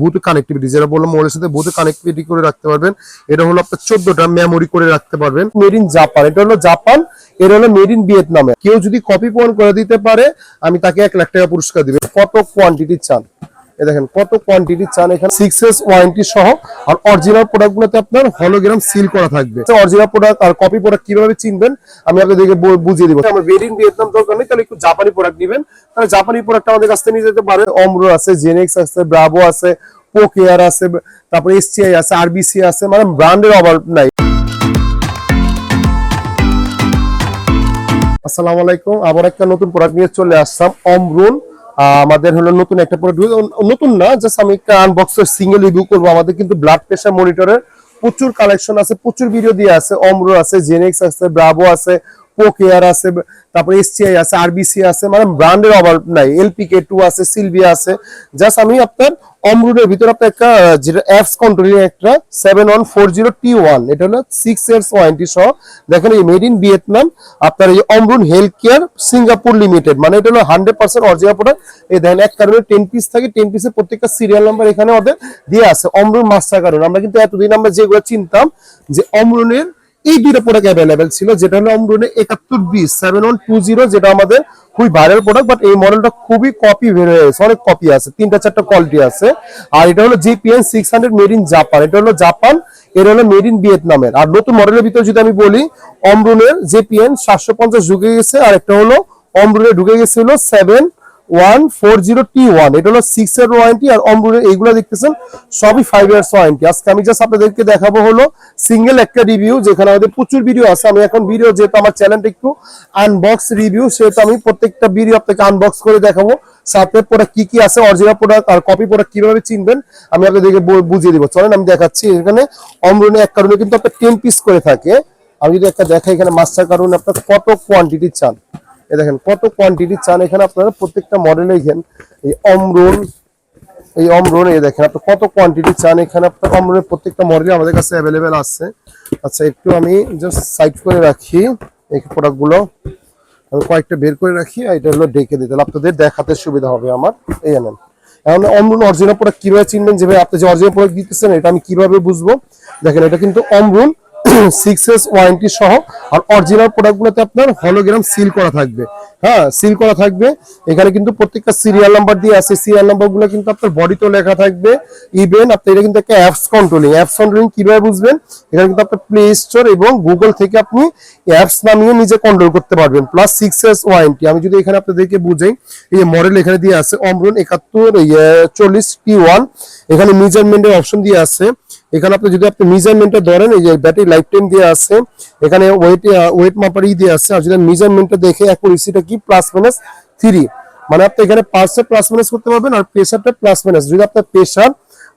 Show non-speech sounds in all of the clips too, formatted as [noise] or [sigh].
Booth connectivity যেটা বললাম মোবাইলের সাথে বুথ কানেক্টিভিটি করে রাখতে পারবেন। এটা হলো আপনার চোদ্দটা মেমোরি করে রাখতে পারবেন। মেড ইন জাপান এটা হলো জাপান এটা হলো মেড ইন ভিয়েতনামে কেউ যদি কপি পয়েন্ট করে দিতে পারে, আমি তাকে এক লাখ টাকা পুরস্কার দিবে। কত কোয়ান্টিটি চান? দেখেন কত কোয়ান্টিটি চান এখানে? সিক্স এস ওয়ারেন্টি সহ আর অরিজিনাল প্রোডাক্ট গুলোতে আপনার হলোগ্রাম সিল করা থাকবে। অরিজিনাল প্রোডাক্ট আর কপি প্রোডাক্ট কীভাবে চিনবেন আমি আপনাদেরকে বুঝিয়ে দিব। আমার মেড ইন ভিয়েতনাম দরকার নেই তাহলে একটু জাপানি প্রোডাক্ট নেবেন। তাহলে জাপানি প্রোডাক্ট আমাদের কাছ থেকে নিয়ে যেতে পারে অমরো আছে জেনেক্স আছে ব্রাভো আছে পোকেয়ার আছে তারপরে এসটিআই আছে আরবিসি আছে মানে ব্র্যান্ডের অভাব নাই। আসসালামু আলাইকুম আবার একটা নতুন প্রোডাক্ট নিয়ে চলে আসলাম অমরুন আহ, আমাদের হলো নতুন একটা প্রোডাক্ট নতুন না জাস্ট আমি একটা আনবক্সের সিঙ্গেল রিভিউ করব। আমাদের কিন্তু ব্লাড প্রেশার মনিটরের প্রচুর কালেকশন আছে, প্রচুর ভিডিও দিয়ে আছে। অম্র আছে জেনেক্স আছে ব্রাভো আছে পোকেয়ার আছে, তারপরে এসটিআই আছে আরবিসি আছে মানে ব্র্যান্ডের অভাব নাই। এলপিকে টু আছে সিলভিয়া আছে। জাস্ট আমি আপনার অমরুনের ভিতরে আপনার একটা যেটা অ্যাপস কন্ট্রোলিং একটা seven one four zero T one এটা হলো সিক্স ইয়ার্স ওয়ারেন্টি সহ। দেখেন এই মেড ইন ভিয়েতনাম আপনার এই Omron health care Singapore limited মানে এটা হলো হান্ড্রেড পার্সেন্ট অরিজিনাল প্রোডাক্ট এই দেখেন, এক কারণে টেন পিস থাকে টেন পিসের প্রত্যেকটা সিরিয়াল নাম্বার এখানে ওদের দিয়ে আছে, অমরুন মাস্টার কারণ আমরা কিন্তু এতদিন আমরা যেগুলো চিনতাম যে অমরুনের এই দুইটা প্রোডাক্ট অ্যাভেলেবেল ছিল, যেটা হলো অমরুনের একাত্তর বিশ সেভেন ওয়ান টু জিরো যেটা আমাদের খুবই ভাইরাল প্রোডাক্ট বাট এই মডেলটা খুবই কপি বের হয়ে অনেক কপি আছে, তিনটা চারটা কোয়ালিটি আছে। আর এটা হলো GPN six hundred made in Japan এটা হলো জাপান এটা হলো মেড ইন ভিয়েতনামের আর নতুন মডেলের ভিতরে যদি আমি বলি অমরুনের জেপিএন সাতশো পঞ্চাশ ঢুকে গেছে আর একটা হলো অমরুনের ঢুকে গেছে হলো seven one four zero T one এটা সিক্স আর দেখতেছেন, সবই ফাইভ আমি জাস্ট আপনাদেরকে দেখাবো হলো সিঙ্গেল একটা রিভিউ যেখানে আমাদের প্রচুর ভিডিও আছে। আমি এখন ভিডিও যেহেতু আমার একটু রিভিউ আমি প্রত্যেকটা ভিডিও আপনাকে আনবক্স করে দেখাবো। সাথে প্রোডাক্ট কি কি আছে প্রোডাক্ট আর কপি প্রোডাক্ট কীভাবে চিনবেন, আমি বুঝিয়ে দিব। চলেন আমি দেখাচ্ছি, এখানে অমরুনে এক কারণে কিন্তু টেন পিস করে থাকে। আমি যদি একটা দেখাই এখানে মাস্টার কারণে আপনার কত কোয়ান্টিটি চান। এ দেখেন কত কোয়ান্টিটি চান? এখানে আপনারা প্রত্যেকটা মডেলে এখানে এই অমরুন এই অমরুন এই দেখেন আপনি কত কোয়ান্টিটি চান? এখানে আপনার অমরুনের প্রত্যেকটা মডেলে আমাদের কাছে অ্যাভেলেবেল আছে। আচ্ছা একটু আমি জাস্ট সাইড করে রাখি এই প্রোডাক্টগুলো আমি কয়েকটা বের করে রাখি, আর এটা হলো ডেকে দিতে। আপনাদের দেখাতে সুবিধা হবে আমার। এই নেন। এখন অমরুন অরিজিনাল প্রোডাক্ট কীভাবে চিনবেন যেভাবে আপনি যে অরিজিনাল প্রোডাক্ট দিতেছেন, এটা আমি কীভাবে বুঝব? দেখেন, এটা কিন্তু অমরুন সিক্স এস ওয়ারেন্টি সহ আর অরিজিনাল প্রোডাক্টগুলোতে আপনার হলোগ্রাম সিল করা থাকবে। হ্যাঁ সিল করা থাকবে। এখানে কিন্তু প্রত্যেকটা সিরিয়াল নাম্বার দিয়ে আছে। সিরিয়াল নাম্বারগুলো কিন্তু আপনার বডিতেও লেখা থাকবে। ইভেন আপনি এটা কিন্তু একটা অ্যাপস কন্ট্রোলিং অ্যাপস কন্ট্রোলিং কীভাবে বুঝবেন? এখানে কিন্তু আপনার প্লে স্টোর এবং গুগল থেকে আপনি অ্যাপস নামিয়ে নিজে কন্ট্রোল করতে পারবেন। প্লাস সিক্স এস ওয়ারেন্টি আমি যদি এখানে আপনাদেরকে বুঝাই, এই যে মডেল এখানে দিয়ে আছে অমরুন একাত্তর চল্লিশ টি ওয়ান এখানে মেজারমেন্টের অপশন দিয়ে আছে। এখানে আপনি যদি আপনি মেজারমেন্টটা ধরেন, এই যে ব্যাটারি লাইফ টাইম দিয়ে আছে, এখানে ওয়েট ওয়েট মাপার ই দিয়ে আছে, আর যদি মেজারমেন্টটা দেখে অ্যাকুরেসিটা কি? প্লাস মাইনাস থ্রি মানে আপনি এখানে পালসে প্লাস মাইনাস করতে পারবেন, আর প্রেসারটা প্লাস মাইনাস যদি আপনার প্রেসার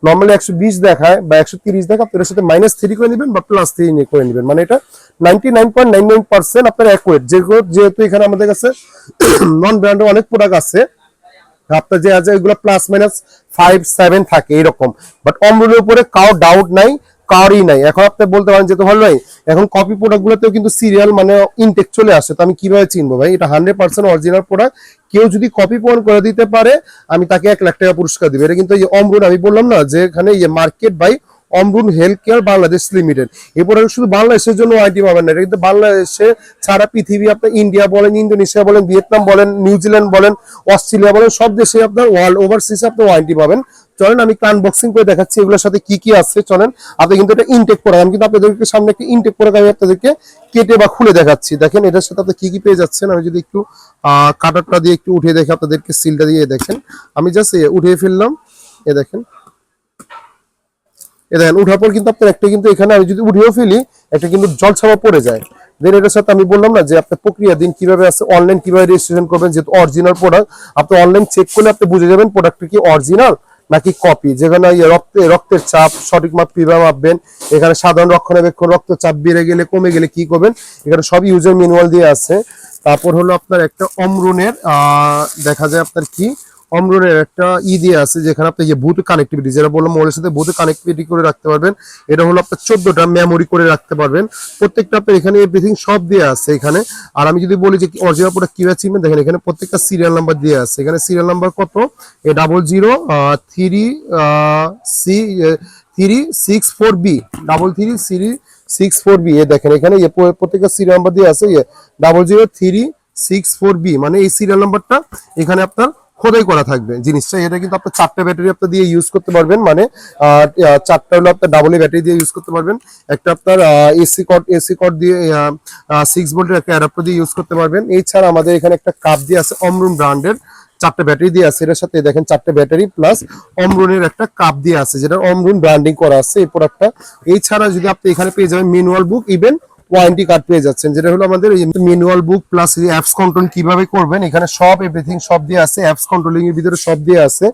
নর্মালি একশো বিশ দেখায় বা একশো তিরিশ দেখায়, আপনি এর সাথে মাইনাস থ্রি করে নেবেন বা প্লাস থ্রি করে নেবেন। মানে এটা ninety nine point nine nine percent আপনার যেহেতু এখানে আমাদের কাছে [clears throat] নন ব্র্যান্ডের অনেক প্রোডাক্ট আছে। আপনার যে আছে, এগুলো প্লাস মাইনাস ফাইভ সেভেন থাকে এরকম বাট অমরুলের উপরে কারও ডাউট নাই, কারই নাই। এখন আপনি বলতে পারেন যে, তো ভালো নাই এখন কপি প্রোডাক্টগুলোতেও কিন্তু সিরিয়াল মানে ইনটেক চলে আসে। তো আমি কীভাবে চিনবো ভাই? এটা হান্ড্রেড পার্সেন্ট অরিজিনাল প্রোডাক্ট কেউ যদি কপি পূরণ করে দিতে পারে, আমি তাকে এক লাখ টাকা পুরস্কার দিবে। এটা কিন্তু এই অমরুল, আমি বললাম না যে এখানে ইয়ে market by Omron health care Bangladesh limited. এই প্রোডাক্ট শুধু বাংলাদেশের জন্য আইডি পাবেন না, এটা কিন্তু বাংলাদেশে সারা পৃথিবী আপনার ইন্ডিয়া বলেন, ইন্দোনেশিয়া বলেন, ভিয়েতনাম বলেন, নিউজিল্যান্ড বলেন, অস্ট্রেলিয়া বলেন, সব দেশে আপনার ওয়ার্ল্ড ওভারসিজ আপনি ওয়ারেন্টি পাবেন। চলেন, আমি আনবক্সিং করে দেখাচ্ছি এগুলোর সাথে কি কি আছে, চলেন। আপনি কিন্তু এটা ইনটেক করে, আমি কিন্তু আপনাদেরকে সামনে একটা ইনটেক করে আমি আপনাদেরকে কেটে বা খুলে দেখাচ্ছি। দেখেন, এটার সাথে আপনি কি কি পেয়ে যাচ্ছেন, আমি যদি একটু কাটারটা দিয়ে একটু উঠিয়ে দেখে আপনাদেরকে সিলটা দিয়ে দেখেন। আমি জাস্ট উঠিয়ে ফেললাম, এ দেখেন। এ দেখেন, উঠার পর কিন্তু আপনার একটা কিন্তু এখানে আমি যদি উঠিয়েও ফেলি, একটা কিন্তু জল ছাপা পড়ে যায়। দেন এটার সাথে আমি বললাম না যে আপনার প্রক্রিয়া দিন কীভাবে আছে অনলাইন কীভাবে রেজিস্ট্রেশন করবেন, যেহেতু অরিজিনাল প্রোডাক্ট আপনি অনলাইন চেক করলে আপনি বুঝে যাবেন প্রোডাক্টটা কি অরিজিনাল নাকি কপি যেখানে রক্তে, রক্তের চাপ, সঠিক মাপ কীভাবে মাপবেন, এখানে সাধারণ রক্ষণাবেক্ষণ, রক্তচাপ বেড়ে গেলে, কমে গেলে কি করবেন, এখানে সব ইউজার ম্যানুয়াল দিয়ে আছে। তারপর হলো আপনার একটা অমরুনের দেখা যায় আপনার কি? অমরনের একটা ই দিয়ে আছে, যেখানে আপনি যে বুথ কানেক্টিভিটি যেটা বললাম মোবাইলের সাথে বুথ কানেক্টিভিটি করে রাখতে পারবেন। এটা হলো আপনার চোদ্দটা মেমোরি করে রাখতে পারবেন। প্রত্যেকটা আপনার এখানে এভরিথিং সব দিয়ে আছে এখানে। আর আমি যদি বলি যে অরিজিনাল প্রোডাক্ট কীভাবে চিনবেন দেখেন এখানে প্রত্যেকটা সিরিয়াল নাম্বার দিয়ে আছে। এখানে সিরিয়াল নাম্বার কত? A double zero three C three six four B double three three six four B A দেখেন এখানে প্রত্যেকটা সিরিয়াল নাম্বার দিয়ে আছে। Double zero three six four B মানে এই সিরিয়াল নাম্বারটা এখানে আপনার খোদাই করা থাকবে। জিনিসটা এটা কিন্তু আপনার চারটে ব্যাটারি আপনি দিয়ে ইউজ করতে পারবেন। মানে চারটা হলো আপনার ডাবল ব্যাটারি দিয়ে ইউজ করতে পারবেন। একটা আপনার এসি কট এসি কট দিয়ে সিক্স ভোল্টের একটা অ্যাডাপ্টার দিয়ে ইউজ করতে পারবেন। এছাড়া আমাদের এখানে একটা কাপ দিয়ে আছে অমরুন ব্র্যান্ডের চারটে ব্যাটারি দিয়ে আছে। এটার সাথে দেখেন চারটে ব্যাটারি প্লাস অমরুনের একটা কাপ দিয়ে আছে, যেটা অমরুন ব্র্যান্ডিং করা আছে এই প্রোডাক্টটা এছাড়া যদি আপনি এখানে পেয়ে যাবেন manual book even warranty card পেয়ে যাচ্ছেন, যেটা হলো আমাদের manual book plus apps control কীভাবে করবেন, এখানে সব এভরিথিং সব দিয়ে আছে অ্যাপস কন্ট্রোলিং এর ভিতরে সব দিয়ে আছে।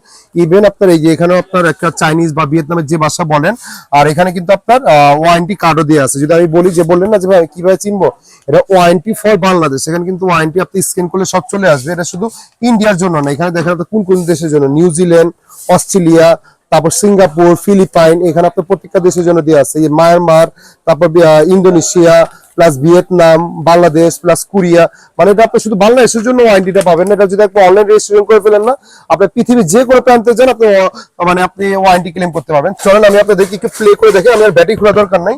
ইভেন আপনার এই যে এখানে আপনার একটা চাইনিজ বা ভিয়েতনামের যে ভাষা বলেন, আর এখানে কিন্তু আপনার ওয়ারেন্টি কার্ডও দিয়ে আছে। যদি আমি বলি যে বললেন না যে ভাই কীভাবে চিনবো? এটা ওয়ারেন্টি ফর বাংলাদেশ এখানে কিন্তু ওয়ারেন্টি আপনি স্ক্যান করলে সব চলে আসবে। এটা শুধু ইন্ডিয়ার জন্য না, এখানে আপনার কোন কোন দেশের জন্য? নিউজিল্যান্ড অস্ট্রেলিয়া তারপর সিঙ্গাপুর, ফিলিপাইন, এখানে আপনার প্রত্যেকটা দেশের জন্য দেওয়া আছে। মায়ানমার, তারপর Indonesia plus Vietnam, Bangladesh plus Korea. মানে এটা আপনি শুধু বাংলাদেশের জন্য ওয়ারেন্টিটা পাবেন না, এটা যদি আপনি অনলাইন রেজিস্ট্রেশন করে ফেলেন না, আপনি পৃথিবীর যে কোনো প্রান্তে যান, আপনি মানে আপনি ওয়ারেন্টি ক্লেম করতে পারবেন। চলেন, আমি আপনাদেরকে একটু প্লে করে দেখি আমার ব্যাটারি খোলা দরকার নাই।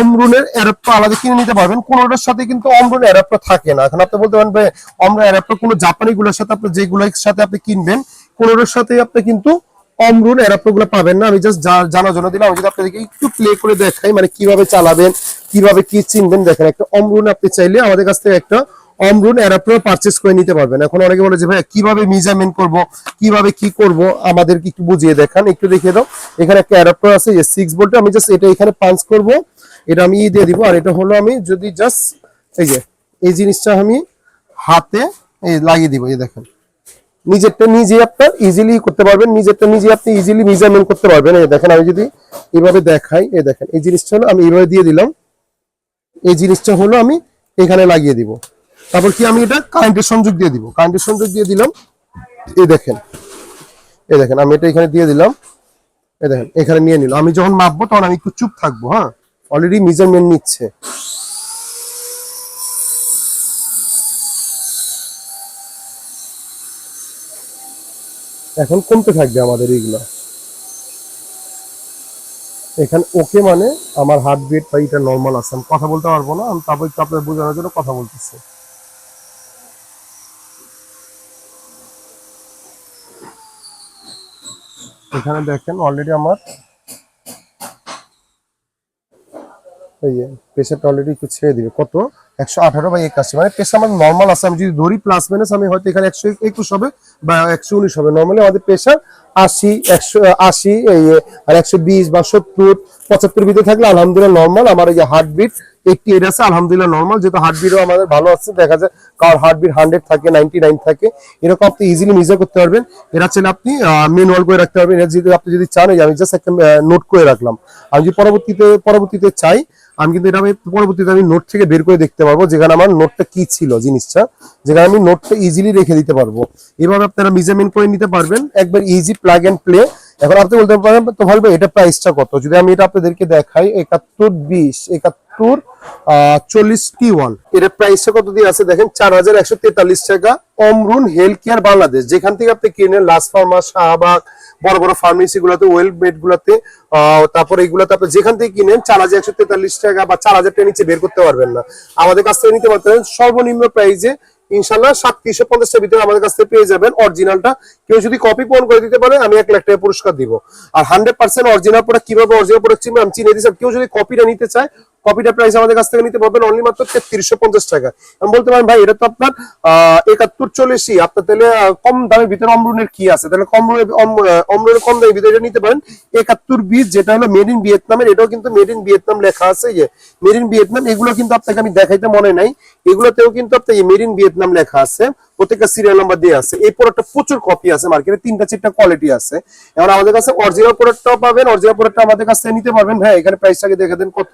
অমরুনের অ্যাডাপ্টার আলাদা কিনে নিতে পারবেন। কোনোটার সাথে কিন্তু অমরুনের অ্যাডাপ্টার থাকে না। এখন আপনি বলতে পারেন, ভাই, অমরুন অ্যাডাপ্টার কোনো জাপানি গুলোর সাথে আপনি যেগুলোর সাথে আপনি কিনবেন, কোনোটার সাথে আপনি কিন্তু অমরুন অ্যাডাপ্টারগুলো পাবেন না। আমি জাস্ট জানার জন্য দিলাম। আমি যদি আপনাদেরকে একটু প্লে করে দেখাই মানে কীভাবে চালাবেন, কীভাবে কি চিনবেন, দেখেন একটা অমরুন আপনি চাইলে আমাদের কাছ থেকে একটা অমরুন অ্যাডাপ্টার পারচেস করে নিতে পারবেন। এখন অনেকে বলে যে, ভাই, কীভাবে মেজারমেন্ট করব? কীভাবে কি করব? আমাদেরকে একটু বুঝিয়ে দেখান, একটু দেখিয়ে দাও। এখানে একটা অ্যাডাপ্টার আছে যে সিক্স ভোল্টের আমি জাস্ট এটা এখানে পাঞ্চ করব। এটা আমি দিয়ে দিব। আর এটা হলো আমি যদি জাস্ট এই যে, এই জিনিসটা আমি হাতে লাগিয়ে দিব, এই দেখেন। নিজেরটা নিজে আপনার ইজিলি করতে পারবেন, নিজেরটা নিজে আপনি ইজিলি মেজারমেন্ট করতে পারবেন। এই দেখেন, আমি যদি এইভাবে দেখাই, এই দেখেন, এই জিনিসটা হলো আমি এইভাবে দিয়ে দিলাম। এই জিনিসটা হলো আমি এখানে লাগিয়ে দিব। তারপর কি আমি এটা কারেন্টের সংযোগ দিয়ে দিব? কারেন্টের সংযোগ দিয়ে দিলাম। এই দেখেন এই দেখেন, আমি এটা এখানে দিয়ে দিলাম। এই দেখেন, এখানে নিয়ে নিলাম। আমি যখন মাপবো তখন আমি একটু চুপ থাকব হ্যাঁ? অলরেডি মেজারমেন্ট নিচ্ছে। এখন কমতে থাকবে আমাদের এইগুলো। এখানে ওকে মানে আমার হার্ট বিট বা এটা নর্মাল আছে। আমি কথা বলতে পারব না, আমি তারপর একটু বোঝানোর জন্য কথা বলতেছি। এখানে দেখেন অলরেডি আমার এই অলরেডি একটু ছেড়ে কত? একশো আঠারো বা মানে হয়তো এখানে একশো একুশ হবে বা একশো উনিশ হবে। আমাদের প্রেশার আশি, একশো, আশি আর একশো বিশ বা সত্তর, পঁচাত্তর ভিতরে থাকলে আলহামদুলিল্লাহ নর্মাল আমার এইট আছে, আলহামদুলিল্লাহ নর্মাল যেহেতু আমাদের ভালো আছে, দেখা কার হান্ড্রেড থাকে নাইন থাকে। এরকম আপনি ইজিলি করতে পারবেন। এরা আপনি করে রাখতে পারবেন। আপনি যদি চান আমি জাস্ট একটা নোট করে রাখলাম। আমি যদি পরবর্তীতে পরবর্তীতে চাই আমি কিন্তু এটা আমি পরবর্তীতে আমি নোট থেকে বের করে দেখতে পারব যেখানে আমার নোটটা কি ছিল জিনিসটা, যেখানে আমি নোটটা ইজিলি রেখে দিতে পারব। এভাবে আপনারা মেজারমেন্ট করে নিতে পারবেন, একবার ইজি প্লাগ অ্যান্ড প্লে এখন আপনি বলতে পারেন, তো ভাববে এটা প্রাইসটা কত? যদি আমি এটা আপনাদেরকে দেখাই, একাত্তর বিশ, একাত্তর চল্লিশ টি ওয়ান এটার প্রাইসটা কত দিয়ে আছে দেখেন? চার হাজার একশো তেতাল্লিশ টাকা। অমরুন হেলথ কেয়ার বাংলাদেশ যেখান থেকে আপনি কিনেন লাস্ট ফার্মা শাহবাগ বড় বড় ফার্মেসি গুলাতে ওয়েল মেড গুলাতে তারপর এইগুলাতে আপনি যেখান থেকে কিনেন, চার হাজার একশো তেতাল্লিশ টাকা বা চার হাজার নিচে বের করতে পারবেন না। আমাদের কাছ থেকে নিতে পারতেন সর্বনিম্ন প্রাইসে ইনশাল্লাহ সাতত্রিশশো পঞ্চাশটার ভিতরে আমাদের কাছ থেকে পেয়ে যাবেন অরিজিনালটা কেউ যদি কপি পূরণ করে দিতে পারে, আমি এক লাখ টাকা পুরস্কার দিব। আর হান্ড্রেড পার্সেন্ট অরিজিনাল প্রোডাক্ট কীভাবে অরিজিনাল প্রোডাক্ট আমি চিনে দিচ্ছি কেউ যদি কপিটা নিতে চায় কপিটা প্রাইস আমাদের কাছ থেকে নিতে পারবেন অনলি মাত্র তেত্রিশশো পঞ্চাশ টাকা। আমি বলতে পারেন ভাই এটা তো আপনার আহ, একাত্তর চল্লিশই। আপনার তাহলে কম দামের ভিতরে অমরুনের কি আছে? তাহলে কম অমরুনের কম দামের ভিতরে নিতে পারেন। একাত্তর বিশ যেটা হলো মেড ইন ভিয়েতনামের এটাও কিন্তু মেড ইন ভিয়েতনাম লেখা আছে যে মেড ইন ভিয়েতনাম এগুলো কিন্তু আপনাকে আমি দেখাইতে মনে নাই। এগুলোতেও কিন্তু আপনার মেড ইন ভিয়েতনাম লেখা আছে। প্রত্যেকটা সিরিয়াল নাম্বার দিয়ে আছে। এই প্রোডাক্টটা প্রচুর কপি আছে মার্কেটে তিনটা চারটা কোয়ালিটি আছে। এখন আমাদের কাছে অরিজিনাল প্রোডাক্টটাও পাবেন অরিজিনাল প্রোডাক্টটা আমাদের কাছ থেকে নিতে পারবেন। ভাই এখানে প্রাইসটাকে দেখে দেন কত?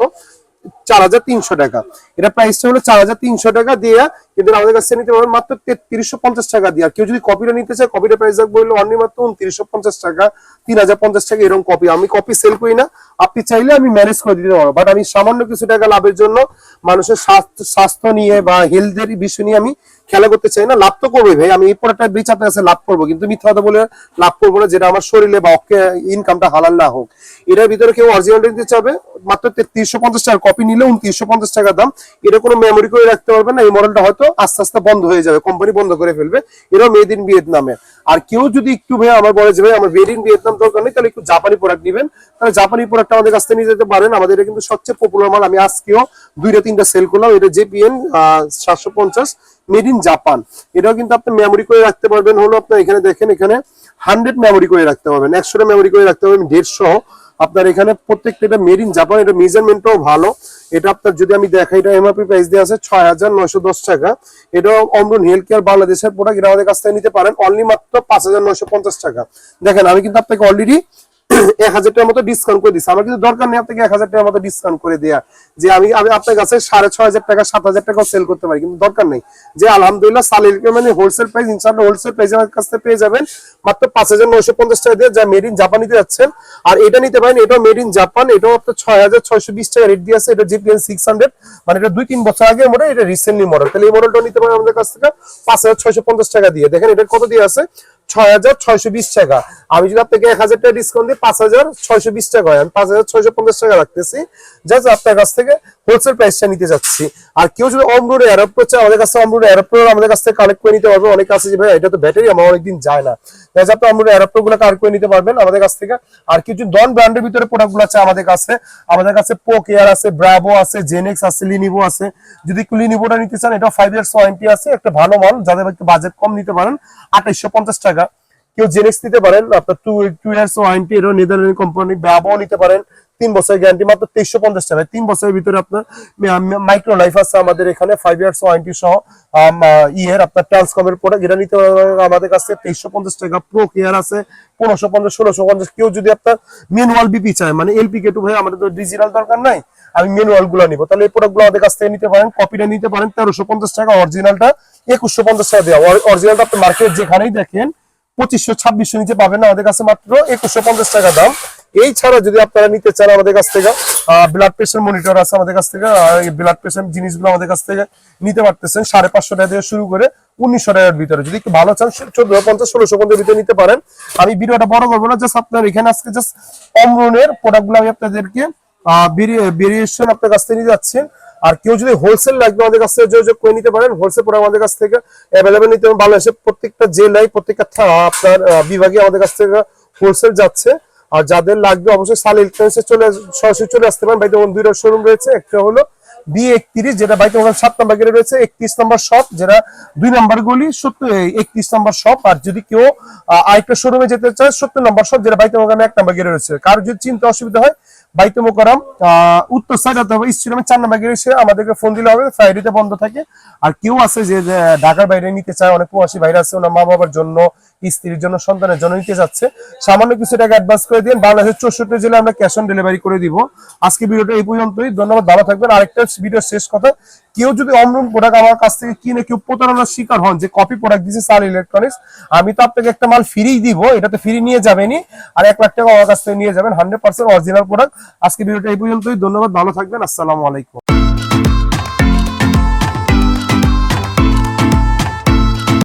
চার হাজার তিনশো টাকা। এটা প্রাইসটা হলো চার হাজার তিনশো টাকা দিয়ে, কিন্তু আমাদের কাছে নিতে পারবেন মাত্র তেত্রিশশো পঞ্চাশ টাকা দিয়ে। আর কেউ যদি কপিটা নিতে চায় কপিটা প্রাইস রাখব হলো অনলি মাত্র উনত্রিশশো পঞ্চাশ টাকা, তিন হাজার পঞ্চাশ টাকা এরকম কপি আমি কপি সেল করি না। আপনি চাইলে আমি ম্যানেজ করে দিতে পারব। বাট আমি সামান্য কিছু টাকা লাভের জন্য মানুষের স্বাস্থ্য স্বাস্থ্য নিয়ে বা হেলথের বিষয় নিয়ে আমি খেলা করতে চাই না, লাভ তো করবে ভাই। আমি এই প্রোডাক্টটা বেচ আপনার কাছে লাভ করব। কিন্তু মিথ্যা কথা বলে লাভ করব না, যেটা আমার শরীরে বা অক্ষে ইনকামটা হালাল না হোক। এটার ভিতরে কেউ অরিজিনাল দিতে চাবে, মাত্র তেত্রিশশো পঞ্চাশ টাকা। কপি নিলে উনত্রিশশো পঞ্চাশ টাকা দাম। এটা কোনো মেমোরি করে রাখতে পারবে না, এই মডেলটা হয়তো আস্তে আস্তে বন্ধ হয়ে যাবে কোম্পানি বন্ধ করে ফেলবে। এটাও মেড ইন ভিয়েতনামে। আর কেউ যদি একটু ভাই আমার বলে যে, ভাই, আমার মেড ইন ভিয়েতনাম দরকার নেই, তাহলে একটু জাপানি প্রোডাক্ট নেবেন। তাহলে জাপানি প্রোডাক্ট আমাদের কাছ থেকে নিয়ে যেতে পারেন। আমাদের এটা কিন্তু সবচেয়ে পপুলার মাল। আমি আজকেও দুইটা, তিনটা সেল করলাম। এটা জেপিএন সাতশো পঞ্চাশ। Made in Japan. এটাও কিন্তু আপনি মেমোরি করে রাখতে পারবেন। হলো আপনার এখানে দেখেন, এখানে হান্ড্রেড মেমোরি করে রাখতে পারবেন। একশোটা মেমোরি করে রাখতে পারবেন, দেড়শো। আপনার এখানে প্রত্যেকটা এটা মেড ইন জাপান, এটা মেজারমেন্টটাও ভালো। এটা আপনার যদি আমি দেখাই, এটা এমআরপি প্রাইস দিয়ে আছে ছয় হাজার নয়শো দশ টাকা। এটা অমরুন হেলথ কেয়ার বাংলাদেশের প্রোডাক্ট এটা আমাদের কাছ থেকে নিতে পারেন। অনলি মাত্র পাঁচ হাজার নয়শো পঞ্চাশ টাকা। দেখেন, আমি কিন্তু আপনাকে অলরেডি এক হাজার টাকার মতো ডিসকাউন্ট করে দিচ্ছি আমার কিন্তু দরকার নেই আপনাকে এক হাজার টাকার মতো ডিসকাউন্ট করে যে আমি আমি আপনার কাছে সাড়ে হাজার টাকা, সাত হাজার টাকাও সেল করতে পারি, কিন্তু দরকার নেই। যে আলহামদুলিল্লাহ মানে হোলসেল প্রাইস হোলসেল প্রাইস আমার কাছ থেকে পেয়ে যাবেন। মাত্র পাঁচ হাজার নয়শো পঞ্চাশ টাকা দিয়ে যা মেড ইন জাপান নিতে যাচ্ছেন। আর এটা নিতে পারেন, এটাও মেড ইন জাপান এটাও আপনার ছয় হাজার ছয়শো বিশ টাকা রেট দিয়ে আছে। এটা জিপিএন সিক্স হান্ড্রেড মানে এটা দুই তিন বছর আগের মডেল এটা রিসেন্টলি মডেল তাহলে এই মডেলটা নিতে পারেন আমাদের কাছ থেকে পাঁচ হাজার ছয়শো পঞ্চাশ টাকা দিয়ে। দেখেন এটা কত দিয়ে আছে? ছয় হাজার বিশ টাকা। আমি যদি আপনাকে এক হাজার টাকা ডিসকাউন্ট দিই, পাঁচ হাজার বিশ টাকা আমি পাঁচ পঞ্চাশ টাকা রাখতেছি। জাস্ট আপনার কাছ থেকে হোলসেল প্রাইসটা নিতে আর কেউ যদি অমরুড আমাদের কাছে অমরুড আমাদের কাছ থেকে কালেক্ট করে নিতে পারবে। অনেক আছে যে ভাই এটা তো ব্যাটারি আমার অনেকদিন যায় না। তাই আপনি অমরুড এরোপ্রো গুলো কালেক্ট করে নিতে পারবেন আমাদের কাছ থেকে। আর কিছু ডন ব্র্যান্ডের ভিতরে প্রোডাক্টগুলো আছে আমাদের কাছে আমাদের কাছে পোক এয়ার আছে ব্রাভো আছে জেনেক্স আছে লিনিভো আছে। যদি লিনিভোটা নিতে চান এটা ফাইভ ইয়ার্স ওয়ারেন্টি আছে। একটা ভালো মাল, যাদের বাজেট কম নিতে পারেন, আঠাইশশো পঞ্চাশ টাকা। কেউ জেনেক্স নিতে পারেন, আপনার টু টু ইয়ার্স ওয়ারেন্টি এরও নেদারল্যান্ড কোম্পানি ব্যবহার নিতে পারেন, তিন বছরের গ্যারান্টি মাত্র তেইশশো পঞ্চাশ টাকা তিন বছরের ভিতরে আপনার মাইক্রো লাইফ আছে আমাদের এখানে ফাইভ ইয়ার্স ওয়ারেন্টি সহ ইয়ের আপনার ট্রান্সকমের প্রোডাক্ট এটা নিতে পারবেন আমাদের কাছে তেইশশো পঞ্চাশ টাকা প্রো কেয়ার আছে, পনেরোশো পঞ্চাশ, ষোলোশো পঞ্চাশ। কেউ যদি আপনার ম্যানুয়াল বিপি চায় মানে এলপি কে টু ভাই, আমাদের তো ডিজিটাল দরকার নাই, আমি ম্যানুয়ালগুলো নিবো। তাহলে এই প্রোডাক্টগুলো আমাদের কাছ থেকে নিতে পারেন কপিটা নিতে পারেন, তেরোশো পঞ্চাশ টাকা অরিজিনালটা একুশশো পঞ্চাশ টাকা দেওয়া। অরিজিনালটা আপনি মার্কেট যেখানেই দেখেন পঁচিশশো, ছাব্বিশশো নিচে পাবেন না আমাদের কাছে মাত্র একুশশো পঞ্চাশ টাকা দাম। এই ছাড়া যদি আপনারা নিতে চান আমাদের কাছ থেকে ব্লাড প্রেশার মনিটর আছে আমাদের কাছ থেকে ব্লাড প্রেশার জিনিসগুলো আমাদের কাছ থেকে নিতে পারতেছেন সাড়ে পাঁচশো টাকা থেকে শুরু করে উনিশশো টাকার ভিতরে। যদি ভালো চান চোদ্দ পঞ্চাশ, ষোলোশো পঞ্চাশ ভিতরে নিতে পারেন। আমি ভিডিওটা বড় করব না জাস্ট আপনার এখানে আজকে জাস্ট অমরনের প্রোডাক্টগুলো আমি আপনাদেরকে ভেরিয়েশন আপনার কাছ থেকে নিয়ে যাচ্ছেন আর কেউ যদি হোলসেল লাগবে আমাদের কাছ থেকে যোগাযোগ করে নিতে পারেন হোলসেল প্রোডাক্ট আমাদের কাছ থেকে অ্যাভেলেবেল নিতে পারেন। বাংলাদেশের প্রত্যেকটা জেলায় প্রত্যেকটা আপনার বিভাগে আমাদের কাছ থেকে হোলসেল যাচ্ছে। আর যাদের লাগবে অবশ্যই সাল ইলেকট্রনিক্সে চলে সরাসরি চলে আসতে পারেন। বাইতে দুইটা শোরুম রয়েছে। একটা হলো বি একত্রিশ, যেটা বাইতে ওখানে সাত নম্বর গেটে রয়েছে। একত্রিশ নম্বর শপ যেটা দুই নম্বর গলি, সত্তর একত্রিশ নম্বর শপ আর যদি কেউ আরেকটা শোরুমে যেতে চায়, সত্তর নম্বর শপ যেটা বাইতে ওখানে এক নম্বর গেটে রয়েছে। কার যদি চিন্তা অসুবিধা হয় বাইতে মোকারাম উত্তর সাইড অথবা স্টেডিয়ামে চার নাম্বার এসে আমাদেরকে ফোন দিলে হবে ফ্রাইডেতে বন্ধ থাকে। আর কেউ আছে যে যে, ঢাকার বাইরে নিতে চায়, অনেক প্রবাসী বাইরে আছে, ওনার মা বাবার জন্য স্ত্রীর জন্য, সন্তানের জন্য নিতে যাচ্ছে। সামান্য কিছু টাকা অ্যাডভান্স করে দিন বাংলাদেশের চৌষট্টি জেলায় আমরা ক্যাশ অন ডেলিভারি করে দিব। আজকে ভিডিওটা এই পর্যন্তই। ধন্যবাদ, ভালো থাকবেন। আরেকটা ভিডিও শেষ কথা, কেউ যদি অমরুম প্রোডাক্ট আমার কাছ থেকে কিনে কেউ প্রতারণার শিকার হন, যে কপি প্রোডাক্ট দিচ্ছে সাল ইলেকট্রনিক্স আমি তো আপনাকে একটা মাল ফ্রি দিব এটা তো ফ্রি নিয়ে যাবেনই। আর এক লাখ টাকা আমার কাছ থেকে নিয়ে যাবেন হান্ড্রেড পার্সেন্ট অরিজিনাল প্রোডাক্ট আজকে ভিডিওটা এই পর্যন্তই। ধন্যবাদ, ভালো থাকবেন। আসসালামু আলাইকুম।